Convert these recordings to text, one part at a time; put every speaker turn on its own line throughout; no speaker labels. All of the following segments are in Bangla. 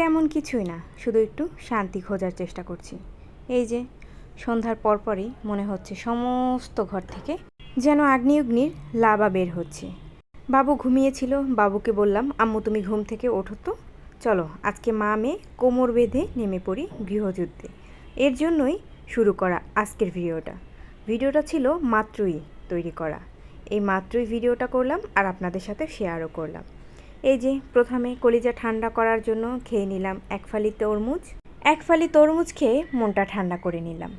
তেমন কিছুই না, শুধু একটু শান্তি খোঁজার চেষ্টা করছি। এই যে, সন্ধ্যার পরপরই মনে হচ্ছে সমস্ত ঘর থেকে যেন আগ্নেয়গ্নির লাভা বের হচ্ছে। বাবু ঘুমিয়েছিল, বাবুকে বললাম, আম্মু, তুমি ঘুম থেকে ওঠো তো। চলো, আজকে মা মেয়ে কোমর বেঁধে নেমে পড়ি গৃহযুদ্ধে। এর জন্যই শুরু করা আজকের ভিডিওটা। ভিডিওটা ছিল মাত্রই তৈরি করা। এই মাত্রই ভিডিওটা করলাম আর আপনাদের সাথে শেয়ারও করলাম। এই যে, প্রথমে কলিজা ঠান্ডা করার জন্য খেয়ে নিলাম এক ফালি তরমুজ। এক ফালি তরমুজ খেয়ে মনটা ঠান্ডা করে নিলাম।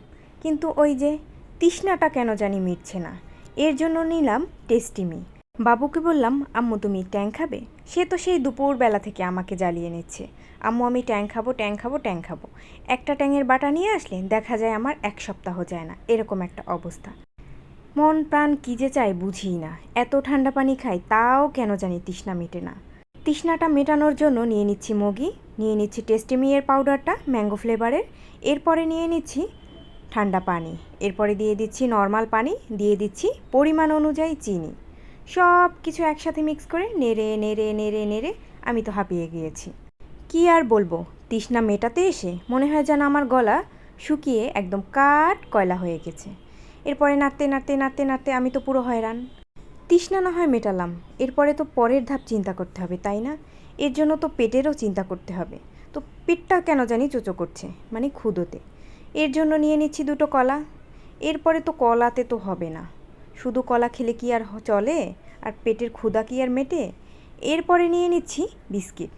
কিন্তু ওই যে, তৃষ্ণাটা কেন জানি মিটছে না। এর জন্য নিলাম টেস্টিমি বাবুকে বললাম, আম্মু, তুমি ট্যাং খাবে? সে তো সেই দুপুরবেলা থেকে আমাকে জ্বালিয়ে নিচ্ছে। আম্মু, আমি ট্যাং খাব ট্যাং খাব ট্যাং খাব। একটা ট্যাঙের বাটা নিয়ে আসলে দেখা যায় আমার এক সপ্তাহ যায় না। এরকম একটা অবস্থা। মন প্রাণ কী যে চাই বুঝিই না। এত ঠান্ডা পানি খাই, তাও কেন জানি তৃষ্ণা মেটে না। তৃষ্ণাটা মেটানোর জন্য নিয়ে নিচ্ছি মগি, নিয়ে নিচ্ছি টেস্টিমিয়ের পাউডারটা ম্যাঙ্গো ফ্লেভারের এরপরে নিয়ে নিচ্ছি ঠান্ডা পানি। এরপরে দিয়ে দিচ্ছি নর্মাল পানি, দিয়ে দিচ্ছি পরিমাণ অনুযায়ী চিনি। সব কিছু একসাথে মিক্স করে নেড়ে নেড়ে নেড়ে নেড়ে আমি তো হাঁপিয়ে গিয়েছি। কি আর বলব, তৃষ্ণা মেটাতে এসে মনে হয় যেন আমার গলা শুকিয়ে একদম কাঠ কয়লা হয়ে গেছে। এরপরে নাড়তে নাড়তে নাড়তে নাড়তে আমি তো পুরো হয়রান। তৃষ্ণা না হয় মেটালাম। এরপরে তো পরের ধাপ চিন্তা করতে হবে, তাই না? এর জন্য তো পেটেরও চিন্তা করতে হবে। তো পেটটা কেন জানি চোচো করছে মানে ক্ষুদোতে। এর জন্য নিয়ে নিচ্ছি দুটো কলা। এরপরে তো কলাতে তো হবে না। শুধু কলা খেলে কি আর চলে? আর পেটের ক্ষুদা কি আর মেটে? এরপরে নিয়ে নিচ্ছি বিস্কিট।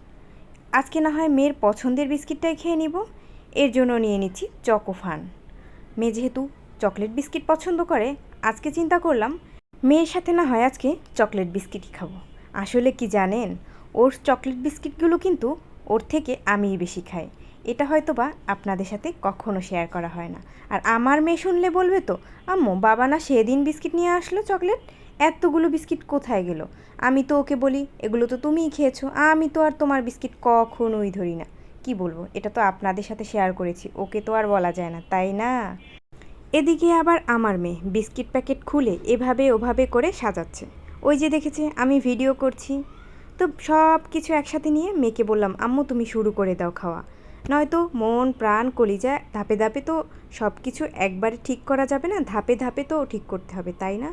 আজকে না হয় মেয়ের পছন্দের বিস্কিটটাই খেয়ে নিব। এর জন্য নিয়ে নিচ্ছি চকোফান। মেয়ে যেহেতু চকলেট বিস্কিট পছন্দ করে, আজকে চিন্তা করলাম মেয়ের সাথে না হয় আজকে চকলেট বিস্কিটই খাব। আসলে কি জানেন? ওর চকলেট বিস্কিটগুলো কিন্তু ওর থেকে আমিই বেশি খাই। এটা হয়তো বা আপনাদের সাথে কখনো শেয়ার করা হয় না। আর আমার মেয়ে শুনলে বলবে তো, আম্মু, বাবা না সেদিন বিস্কিট নিয়ে আসলো চকলেট? এতগুলো বিস্কিট কোথায় গেল? আমি তো ওকে বলি, এগুলো তো তুমিই খেয়েছো। আমি তো আর তোমার বিস্কিট কখনোই ধরি না। কি বলব? এটা তো আপনাদের সাথে শেয়ার করেছি। ওকে তো আর বলা যায় না, তাই না? এদিকে আবার আমার মেয়ে বিস্কিট প্যাকেট খুলে এভাবে ওভাবে করে সাজাচ্ছে। ওই যে দেখেছে, আমি ভিডিও করছি। তো সব কিছু একসাথে নিয়ে মেয়েকে বললাম, আম্মু, তুমি শুরু করে দাও খাওয়া। নয়তো মন, প্রাণ, কলিজা, ধাপে ধাপে তো সব কিছু একবারে ঠিক করা যাবে না, ধাপে ধাপে তো ঠিক করতে হবে, তাই না?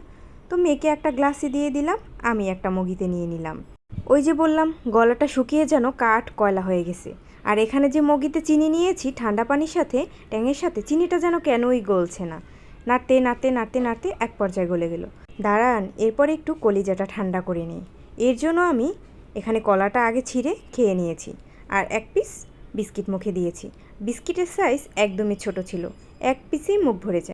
তো মেয়েকে একটা গ্লাসে দিয়ে দিলাম, আমি একটা মগিতে নিয়ে নিলাম। ওই যে বললাম, গলাটা শুকিয়ে যেন কাঠ কয়লা হয়ে গেছে। আর এখানে যে মগিতে চিনি নিয়েছি, ঠান্ডা পানির সাথে, ট্যাঙের সাথে, চিনিটা যেন কেনই গলছে না। নাড়তে নাড়তে নাড়তে নাড়তে এক পর্যায়ে গলে গেল। দাঁড়ান, এরপরে একটু কলিজাটা ঠান্ডা করে নিই। এর জন্য আমি এখানে কলাটা আগে ছিঁড়ে খেয়ে নিয়েছি আর এক পিস বিস্কিট মুখে দিয়েছি। বিস্কিটের সাইজ একদমই ছোট ছিল। এক পিসেই মুখ ভরে যায়।